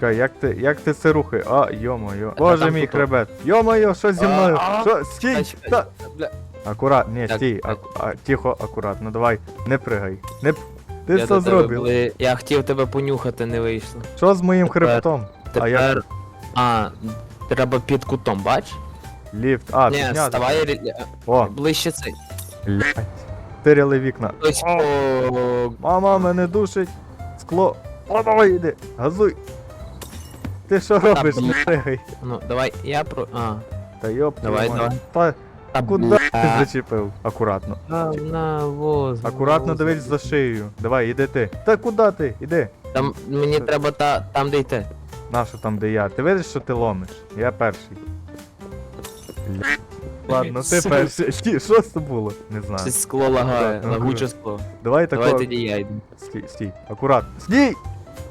Чекай, як ти, як ти це рухаєш? А, йо-моє. Боже мій хребет. Йо-моє, що зі мною? Що? Стій! Та. Акурат, ні, Так, стій, так. а, а, тихо, акуратно, давай, не пригай. Не... п- Ти Я що до тебе зробив? були- Я хотів тебе понюхати, не вийшло. Що з моїм Тепер- хребтом? А я Тепер. А, треба під кутом, бач? ліфт. А, Ні, підняти. вставай рі- О, ближче цей. блядь. Тиряли вікна. Ось о, Мама, мене душить. Скло. О, давай йди. Газуй. Ти що робиш? Бля. Ну, давай, я про. А. Та йоп, Давай, твою мать. давай. Та куди ти зачепив? Акуратно. На, на, воз. Акуратно дивись за шиєю. Давай, іди ти. Та куди ти? Іди. Там мені треба та, там де йти. Нащо там, де я? Ти видиш, що ти ломиш? Я перший. Ладно, ти Сука. перший. Ті, Що це було? Не знаю. Щось скло лагає, Так, лагуче скло. Давай Давай тако. тоді я йду. Стій, стій. Акуратно. Стій!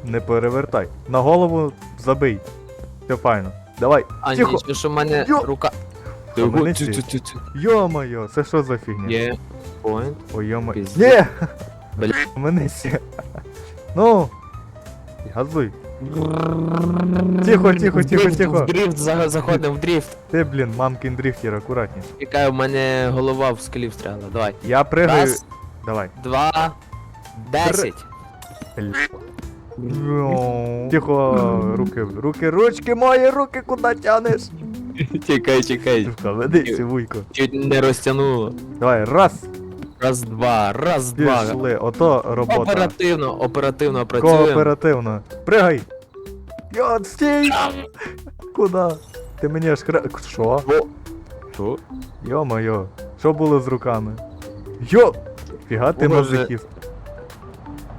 Не перевертай. На голову забий. Все файно. Давай. А, Тихо. ні, що в мене Йо. рука. Цю- цю. Йо-моє, це що за фігня? Є. Point. Ой, йо-моє. Пиздец. Ні! Бля. Мене сі. Ну. Газуй. Тихо, тихо, тихо, дрифт, тихо. В дрифт за- заходимо, в дрифт. Ти, блін, мамкін дрифтер, акуратніше. Чекай, у мене голова в скелі встрягла. Давай. Я пригаю. Раз, Давай. два, десять. Тихо, руки, руки, ручки мої, руки куди тянеш? Чекай, чекай. Тихо, веди, вуйко. Чуть не розтягнуло. Давай, раз, Раз, два, раз, два. пішли, ото робота. Оперативно, оперативно працюємо. Кооперативно. Пригай! Йо, стій! Куда? Ти мені аж кра... Що? Що? Йо-моє, що було з руками? Йо! Фіга ти Боже.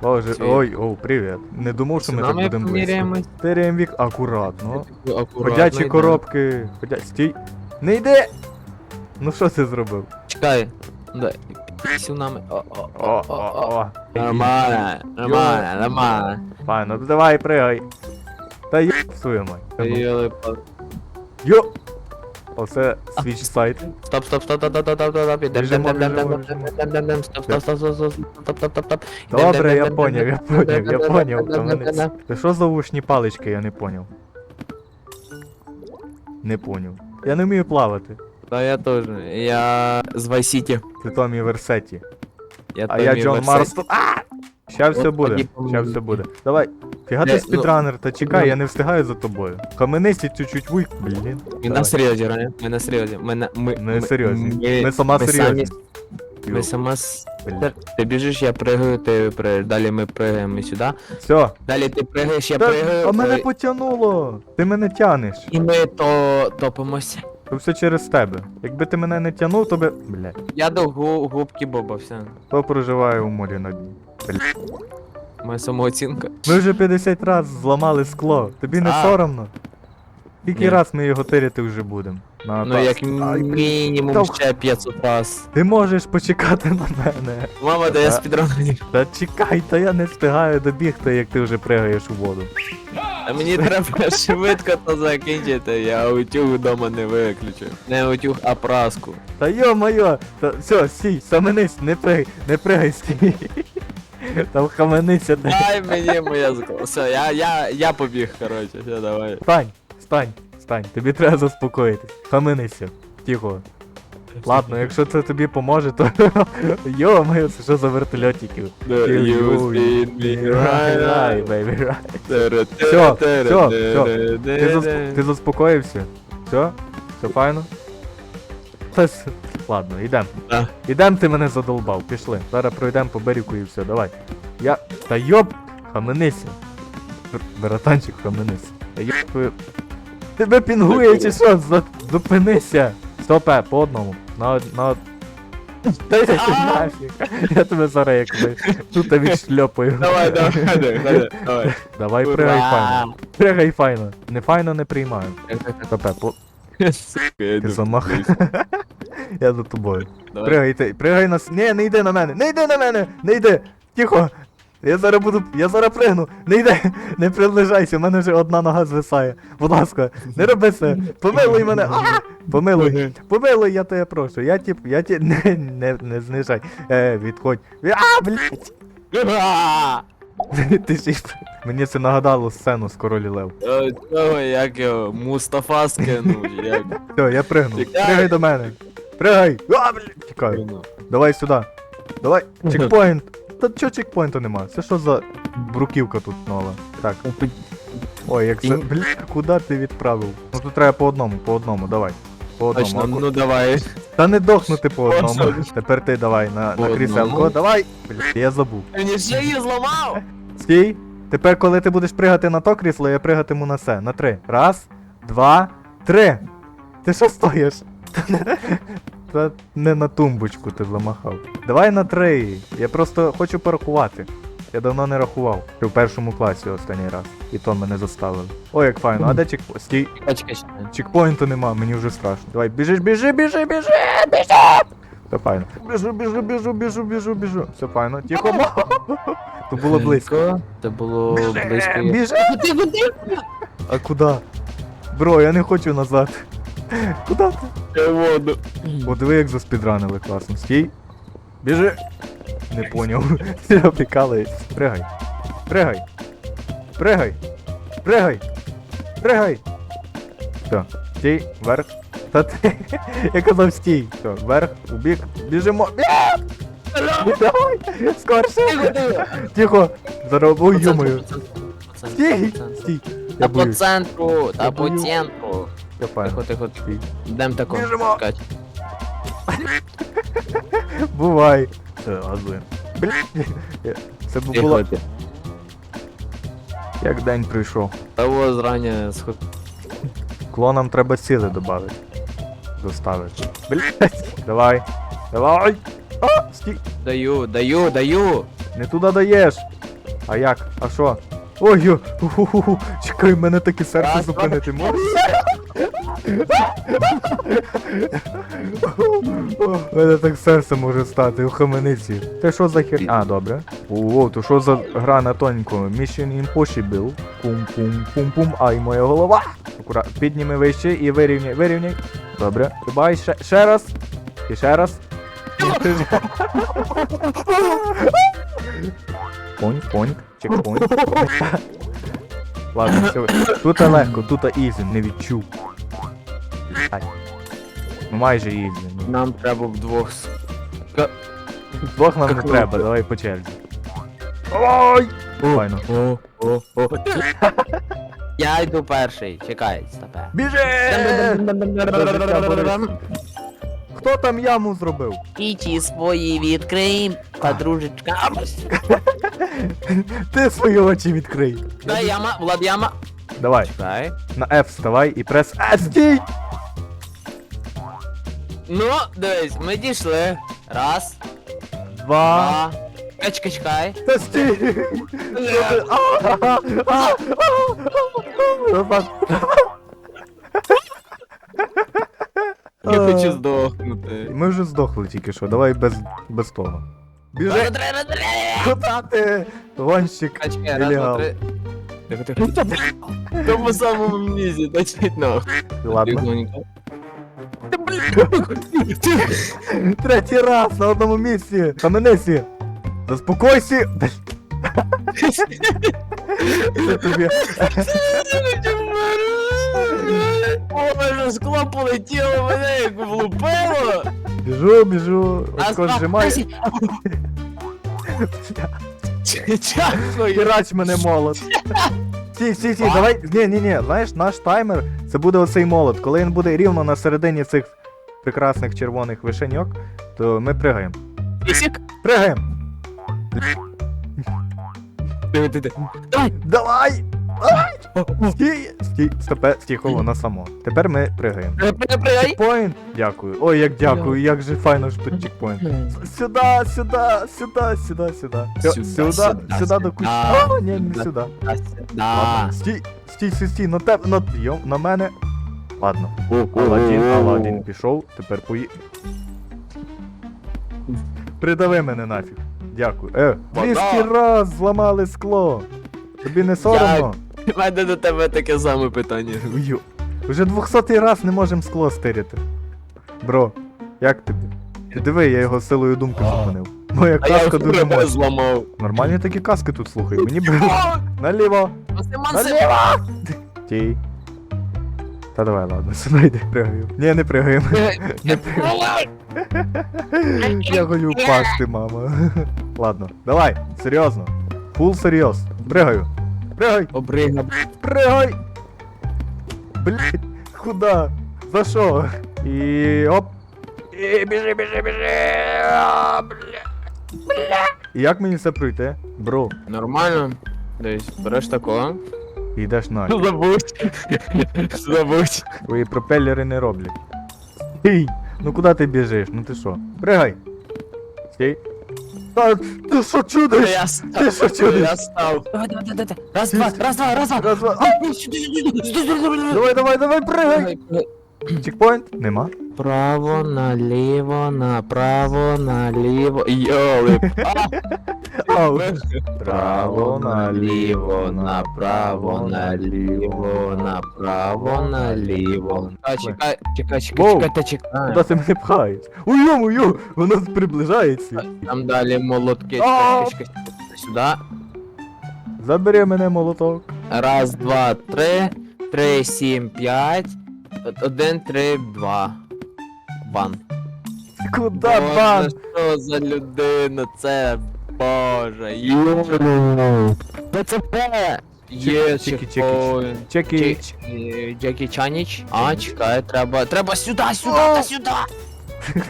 Боже, ой, о, привіт. Не думав, що ми так будемо близько. Теряємо вік акуратно. Ходячі коробки. Ходя... Стій. Не йди! Ну що ти зробив? Чекай. Дай. Пісів нами. О-о-о-о. Нормально, нормально, нормально. Файно, ну давай, пригай. Та й... Ну. Йо... Йо... Оце свіч сайт. Стоп, стоп, стоп, стоп, стоп, стоп, стоп, стоп, Біжимо, біжимо, стоп, стоп, стоп, стоп, стоп, стоп, стоп, стоп, стоп. Добре, я поняв, я поняв, я поняв. дем, дем. Ти що за вушні палички, я не поняв. Не поняв. Я не вмію плавати. Та я теж. Я з Vice City. Ти Томі Версеті. Я А я Томі Джон Версеті. Марстон. А! Ща все От буде. тоді Ща все буде. Давай. Фіга ти ну, спідранер, та чекай, я не встигаю за тобою. Каменисті чуть-чуть вуй. Блін. Ми Давай. на серйозі граємо. Ми на серйозі. Ми на ми. Ми серйозні. Ми, сама серйозні. самі- Ми сама с- блін. Ти біжиш, я пригаю, ти пригаєш. Далі ми пригаємо сюди. Все. Далі ти пригаєш, я пригаю. а мене е, потягнуло. Ти мене тянеш. І ми то топимося. То все через тебе. Якби ти мене не тягнув, то би. Блядь. Я до гу- губки Боба, все. Хто проживає у морі на дні? Моя самооцінка. Ми вже 50 раз зламали скло. Тобі не А. соромно? Скільки Ні. раз ми його тиряти вже будемо? На Ну та- як Ай, мінімум Та- ще 500 раз. Ти можеш почекати на мене. Мама, да я Та- спідранер. Та чекай, та я не встигаю добігти, як ти вже пригаєш у воду. А мені треба швидко то закінчити, я утюг вдома не виключу. Не утюг, а праску. Та йо-моє, та все, стій, саменись, не пригай, не пригай, стій. Там хаменися де. Дай мені моє скло. Все, я, я, я побіг, коротше, все, давай. Стань, стань, стань, тобі треба заспокоїтись. Хаменися, тихо. Ладно, якщо це тобі поможе, то йо-моє, це що за right. Все, всьо, всьо. Ти, заспокоївся? Все? Все файно? Ладно, йдем. Да. Ідем, ти мене задолбав, пішли. Зараз пройдемо по берегу і все, давай. Я. Та йоп! Хаменися. Бр- Братанчик, хаменися. Та йоп. твою- Тебе пінгує чи що? Зупинися! Стопе, по одному. На од... на од... Та йди ти нафіг. Я тебе зараз як би тут відшльопаю. Давай, давай, давай, давай. Давай Ура! пригай файно. Пригай файно. Не файно не приймаю. Стопе, по... Сука, я Ти йду. замах. Я за тобою. Давай. Пригай ти, пригай на с- Ні, не йди на мене! Не йди на мене! Не йди! Тихо! Я зараз буду. Я зараз пригну! Не йди! Не приближайся, у мене вже одна нога звисає. Будь ласка, не роби це! Помилуй мене! А! Помилуй! Помилуй, я тебе прошу. Я тип, я ті. Не, не, не знижай. Е, відходь. А, блядь! Ти ж Мені це нагадало сцену з королі Лев. Е, Цього, як його, Мустафа скинув, як Все, я пригну. Чекай. Пригай до мене. Пригай! А, блін, Тікаю. Давай сюди. Давай, чекпоінт. Та чого чекпоінту нема? Це що за бруківка тут нова? Так. Ой, як це. Блін, куди ти відправив? Ну тут треба по одному, по одному, давай. По одному. Точно, Аку- ну давай. Та не дохнути по одному. Тепер ти давай на, По на кріселко. одному. Давай! Блін, я забув. Мені ще її зламав! Стій. Тепер, коли ти будеш пригати на то крісло, я пригатиму на це. На три. Раз, два, три. Ти що стоїш? Та не на тумбочку ти замахав. Давай на три. Я просто хочу порахувати. Я давно не рахував. Ще в першому класі останній раз. І то мене заставили. Ой, як файно. А де чекпоінт? Стій. Чекпоінту нема, мені вже страшно. Давай, біжиш, біжи, біжи, біжи, біжи! Все файно. Біжу, біжу, біжу, біжу, біжу, біжу. Все файно. Тихо. То було близько. Це було близько. Біжи! А куди? Бро, я не хочу назад. Куди ти? Я воду. О, диви, як заспідранили класно. Стій. Біжи. Не поняв. Я прикалуюсь. Пригай. Пригай. Пригай. Пригай. Пригай. Все. Стій, вверх. Та ти. Я казав стій. Все, вверх, у бік. Біжимо. Давай. Скорше. Тихо. Зараз. Ой, йомою. Стій. Стій. Та Я по боюсь. центру, та Я по боюсь. центру. Файно. Тихо, тихо. Стій. Тако. Біжимо. Кать. Бувай. Все, газуємо. Блін. Я- Це б Тихо було ти. як день прийшов. Того зрання сход. Клонам треба сили додати. Доставити. Блять. Давай. Давай. А, стій. Даю, даю, даю. Не туди даєш. А як? А що? Ой, ой, ху-ху-ху. чекай, мене таке серце Раз, зупинити можеш? У мене так серце може стати у хамениці. Ти що за хер... А, добре. О, то що за гра на тоньку? Mission Impossible. Пум-пум-пум-пум. Ай, моя голова. Акура... Підніми вище і вирівняй, вирівняй. Добре. Стрибай, ще, ще раз. І ще раз. Поньк, поньк, чекпоньк. Ладно, все. Тут легко, тут ізі, не відчув. Ай. Ну майже ізі. Ну. Нам треба вдвох. с- Двох нам не треба, давай по черзі. Ой! Файно. О, о, о. Я йду перший, чекай, стопе. Біжи! Хто там яму зробив? Ічі свої відкрий, подружечка. Ти свої очі відкрий. Дай яма, Влад яма. Давай, Чекай. на F вставай і прес А, стій! Ну, дивись, ми дійшли. Раз, Два. два. Чекай, чекай. Та стій! А, а, а, а, а. Назад. Я хочу здохнути. Ми вже здохли тільки що, давай без, без того. Біжи! Куда ти? Гонщик. Раз, два, три. Тихо, тихо. Тому самому низі, дачить нахуй. Ладно. Тихонько. Третій раз на одному місці. Каменесі. Заспокойся. Це тобі. О, вже скло полетіло, мене як влупило. Біжу, біжу. Очко два, Дякую. Хірач мене молот. Стій, стій, стій, давай. Ні, ні, ні. Знаєш, наш таймер це буде оцей молот. Коли він буде рівно на середині цих прекрасних червоних вишеньок, то ми пригаємо. Ісік. Пригаємо! Давай. Давай! Стій! Стій, стопе, стіхо, воно само. Тепер ми пригаємо. Пригай, пригай. Чекпоінт! Дякую. Ой, як дякую, як же файно що тут чекпоінт. Сюда, сюда, сюда, сюда, сюда. Сю- Сюда, Сюда, сюда, сюда до сюда. О, ні, не сюди. Да. Ладно, стій, стій, стій, стій, на тебе, на, йо, на мене. Ладно. Аладдін, Аладдін пішов, тепер пої... Придави мене нафіг. Дякую. Е, 200 раз зламали скло. Тобі не соромно? У мене до тебе таке саме питання. Ую. Уже 200 раз не можемо скло стирити. Бро, як тобі? Ти диви, я його силою думки зупинив. Моя А я каска дуже мощна. зламав. Нормальні такі каски тут слухай. Мені б. Наліво! Наліво! Тій. Та давай, ладно, сюди йди, пригаю. Ні, не пригаємо. Не пригаємо. Я хочу впасти, мама. Ладно, давай, серйозно. Фул серйоз. Пригаю. Пригай! Обрига. Пригай! Блять, куда? За що? І оп. І біжи, біжи, біжи! А, Бля. Бля. І як мені це пройти? Бро, Нормально. Десь, береш такого. йдеш на. Забудь. Забудь. Твої пропелери не роблять. Стій! Ну куди ти біжиш? Ну ти що? Пригай! Стій! Та, ти що чудиш? Я Ти що чудиш? Я став. Давай, давай, давай, давай. Раз, два, раз, два, раз, два. Раз, два. А, Давай, давай, давай, пригай! Чекпоінт? Нема. Право, наліво, направо, наліво. Йоли. Право, наліво, направо, наліво, направо, наліво. А, чекай, чекай, чекай, Воу. чекай, та чекай. Куди ти мене пхаєш? Ой, йо воно приближається. Там далі молотки. Чекай, чекай, чекай. Сюди. Забери мене молоток. Раз, два, три. Три, сім, п'ять. Один, три, два. Бан. Куда Боже, бан? Що за людина? Це боже. ПЦП. Є Чеки, чеки. Чеки. Чеки, Джекі Чаніч. А, чекай, треба. Треба сюди, сюди, та сюди.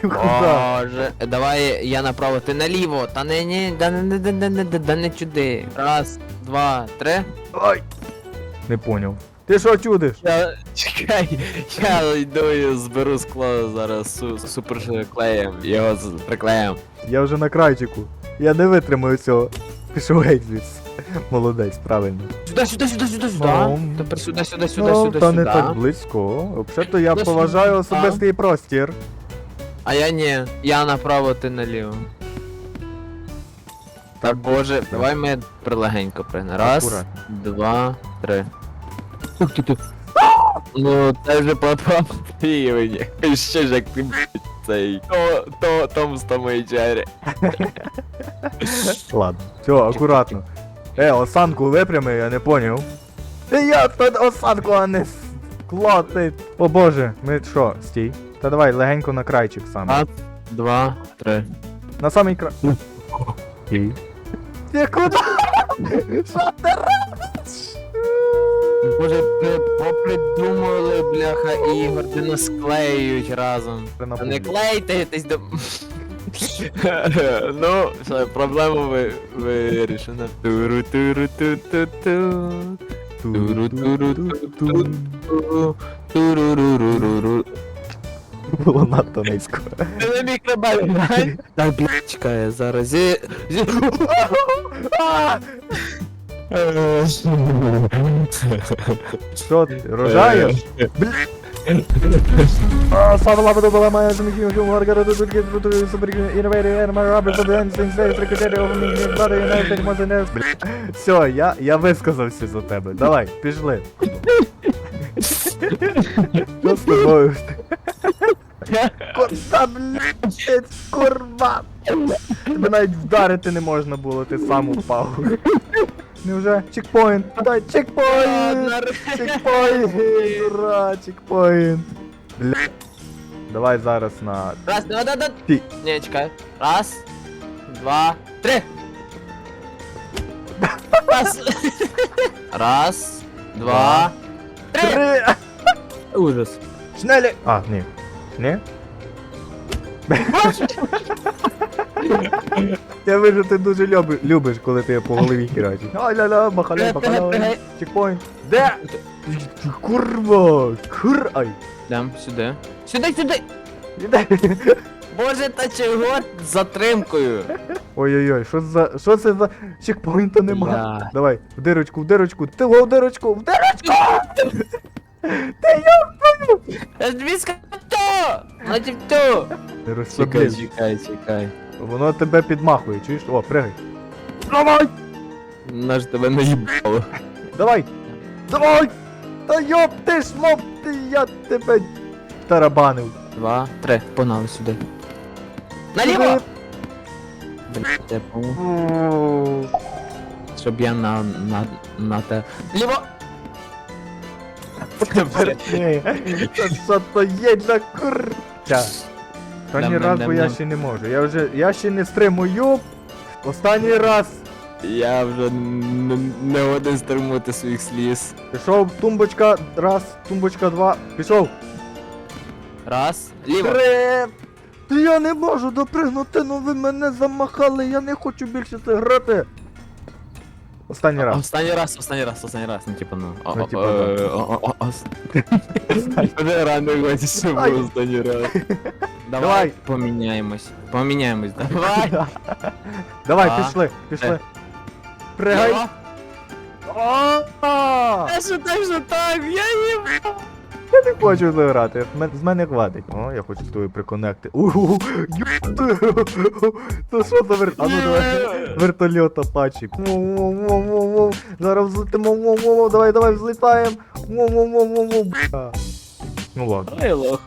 Боже. Давай я направо, ти наліво. Та не, не, да не, не, не, не, не, да не чуди. Раз, два, три. Ой. Не поняв. Ти що чудиш? Я, чекай, я йду і зберу скло зараз су, супер клеєм. Його з- приклеїм. Я вже на крайчику. Я не витримаю цього. Пішов геть звідси. Молодець, правильно. Сюди, сюди, сюди, сюди, сюди. Ну. Тепер сюди, сюди, сюди, ну, сюди, та сюди. не так близько. Взагалі-то я Сюди, поважаю сюди. особистий простір. А я ні, я направо, ти наліво. Так, боже, давай ми прилегенько пригнемо. Раз, Акуратно. два, три. Ух ти ти. Ну, це вже платформа рівень. Ще ж як ти блядь, цей. То, то, Том з Тома і Джері. Ладно. Все, акуратно. Е, осанку випрями, я не поняв. Е, Я тут осанку, а не клоти. О боже, ми що, стій. Та давай легенько на крайчик саме. Раз, два, три. На самий край. Ти куди? Що ти робиш? Боже, при, попридумали, бляха, ігор, де нас клеюють разом. Ти на Та не публіку. клейтесь до. ну, все, проблему ви, вирішено. Туру туру ту ту ту Ту-ру-ту-ру-ту-ту. Туруруруруру. Було надто низько. Ти не міг набавити, Так, блядь, чекай, зараз. Зі... Зі... А! Що ти, рожаєш? Слава лава добала моя заміхів, що маргара до до турки, субрики, інвейри, ерма, раби, собран, сенсей, овні, бади, не може не Все, я, я висказався за тебе. Давай, пішли. Що з тобою? Куда, блядь, курва? Тебе навіть вдарити не можна було, ти сам упав. Невже? Чекпоінт! Дай чекпоінт! Чекпоінт! Ура, чекпоінт! Бля. Давай зараз на... Раз, два, два, два. Ті. Ні, чекай. Раз, два, три. Раз. Раз, два, три. Три! Ужас. Шнелі! А, ні. Ні? Я вижу, ти дуже люби, любиш, коли ти по голові хірачиш. Ай-ля-ля, бахаля, Пригай, Чекпоінт. Де? Курва! Кур... Ай. Йдем сюди. Сюди, сюди. Іде. Боже, та чого з затримкою? Ой-ой-ой, що за... Що це за... Чекпоінта нема. Бля. Давай, в дирочку, в дирочку, ти в дирочку, в дирочку! Ти йоп! Звіска то! Значить то! Не Чекай, розслабляйся. чекай, чекай. Воно тебе підмахує, чуєш? О, пригай. Давай! Наш тебе наїбало. Давай! Давай! Та йоп, ти ж мов, ти, я тебе тарабанив. Два, три. Погнали сюди. Наліво! Блядь, типу, щоб я на, на, на те... Ліво! Ні, Що то є за курча? Останній раз, бо я ще не можу. Я вже, я ще не стримую. Останній раз. Я вже н- не один стримувати своїх сліз. Пішов, тумбочка, раз, тумбочка, два. Пішов. Раз, ліво. Три. Та Я не можу допригнути, ну ви мене замахали, я не хочу більше це грати. Останній раз. Останній раз, останній раз, останній раз, ну типа ну. о- Ну, о- типа, е, да. о- о- о- ос- Вже рано годі, що Ай. був останній раз. Давай. Давай поміняємось. Поміняємось, давай. Давай, А. пішли, пішли. Е. Пригай. Ліво. А! Та що так, що так, я їм. Я не хочу заграти, з мен- з мене хватить. О, я хочу з тобою приконекти. Ууу, Це що за вер... А ну давай. Вертольот Апачі. Зараз взлетимо. Давай, давай, взлітаємо. Ну ладно. Лох.